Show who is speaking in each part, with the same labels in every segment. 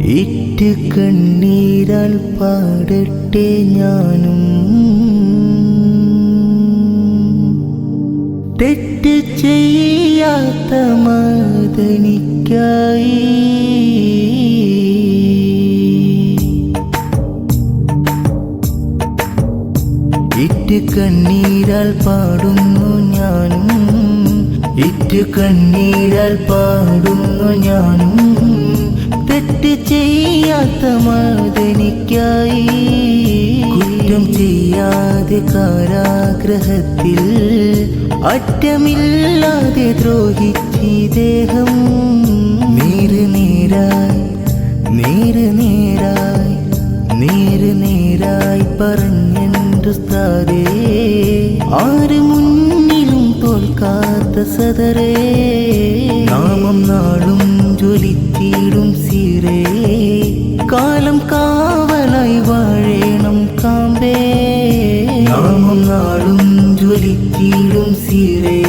Speaker 1: It കണ്ണീരാൽ പാടട്ടെ ഞാനും. തെറ്റ് ചെയ്യാത്ത മദനിക്കായി ഇറ്റ് കണ്ണീരാൽ പാടുന്നു ഞാനും. ഇറ്റ് കണ്ണീരാൽ പാടുന്നു ഞാനും. ചെയ്യാത്ത മദനിക്കായി കുറ്റം ചെയ്യാതെ കാരാഗ്രഹത്തിൽ അറ്റമില്ലാതെ ദ്രോഹിച്ചി ദേഹം. നേര് നേരായി നേര് നേരായി നേര് നേരായി പറഞ്ഞെന്തുസ്താദേ? ആര് സദറേ. നാമം നാളും ജ്വലിത്തീടും സീരേ കാലം കാവലായി വാഴേണം കാമ്പേ നാമം നാളും ജ്വലിത്തീടും സീരേ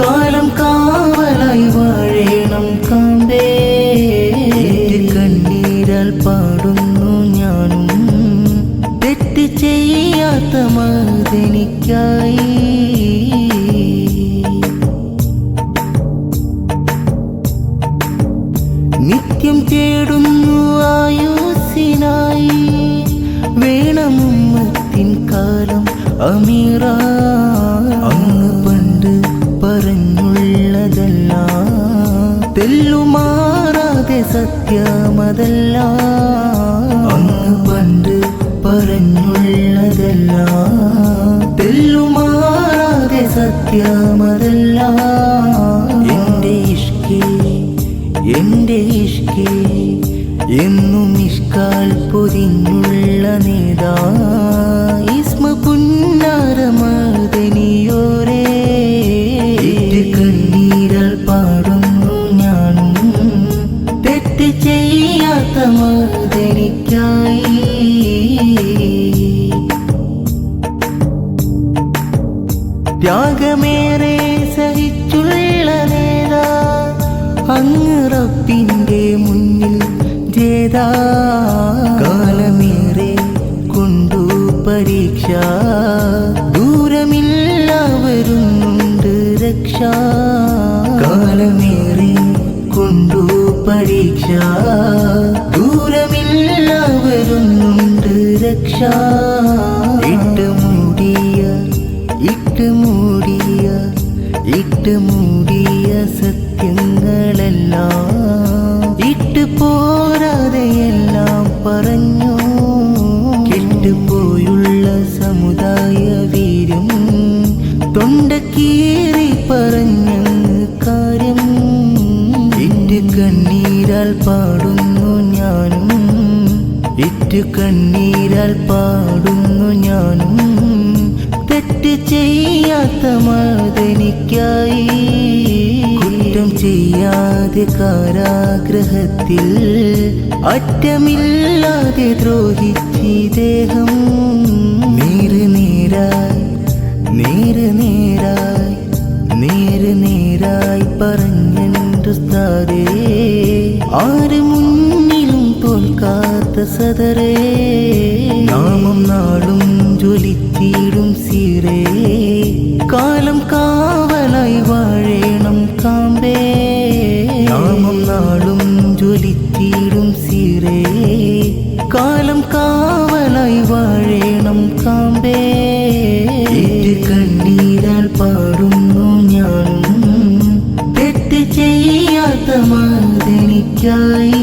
Speaker 1: കാലം കാവലായി വാഴേണം കാമ്പേ കണ്ണീരാൽ പാടുന്നു ഞാനും. തെറ്റ് ചെയ്യാത്ത മതെനിക്കായി. നിത്യം തേടുന്നു ആയുസിനായി വേണമുമ്മത്തിൻ കാലം അമീറ. അങ്ങ് പണ്ട് പറഞ്ഞുള്ളതല്ല. തെല്ലുമാറാതെ സത്യമതല്ല. അങ്ങ് പണ്ട് പറഞ്ഞുള്ളതല്ല. തെല്ലുമാറാതെ സത്യമതല്ല. എന്റെ ഇഷ്കേ എന്റെ ഇഷ്കേ എന്നും ഇഷ്കാൽ പൊതിഞ്ഞുള്ള നേതാ ഇസ്മ പുന്നാരമാതനിയോരേ കണ്ണീരാൽ പാടുന്നു ഞാനും തെറ്റ് ചെയ്യാത്ത മാതനിക്കായി ത്യാഗമേറെ സഹിച്ചുള്ള അങ്ങ് റബ്ബിന്റെ മുന്നിൽ ജേതാ കാലമേറെ കൊണ്ടു പരീക്ഷ. ദൂരമില്ല വരുന്നുണ്ട് രക്ഷ. കാലമേറെ കൊണ്ടു പരീക്ഷ. ദൂരമില്ല വരുന്നുണ്ട് രക്ഷ. ഇട്ട് മൂടിയ ഇട്ട് മൂടിയ ഇട്ട് മൂടിയ സത്യങ്ങളെല്ലാം ഇട്ടു പോരാതെ എല്ലാം പറഞ്ഞു. കെട്ടുപോയുള്ള സമുദായ വീര്യം തൊണ്ടക്കീറി പറഞ്ഞ കാര്യം. ഇറ്റ് കണ്ണീരാൽ പാടുന്നു ഞാനും. ഇറ്റ് കണ്ണീരാൽ പാടുന്നു ഞാനും. തെറ്റ് ചെയ്യാത്ത മദനിക്കായി കുറ്റം ചെയ്യാതെ കാരാഗ്രഹത്തിൽ അറ്റമില്ലാതെ ദ്രോഹിച്ചി ദേഹം. നീര് നീരായി നേര് നേരായി നേര് നേരായി പറഞ്ഞെന്തുസ്താദേ? ആര് മുന്നിലും തോൽക്കാത്ത സദറേ? നാമം നാളും ജ്വലിച്ചിടും സീരേ കാലം കാവലായി കാലം കാവലായി വാഴേണം കാമ്പേ. കണ്ണീരാൽ പാടുന്നു ഞാൻ തെറ്റ് ചെയ്യാത്ത മതെനിക്കായി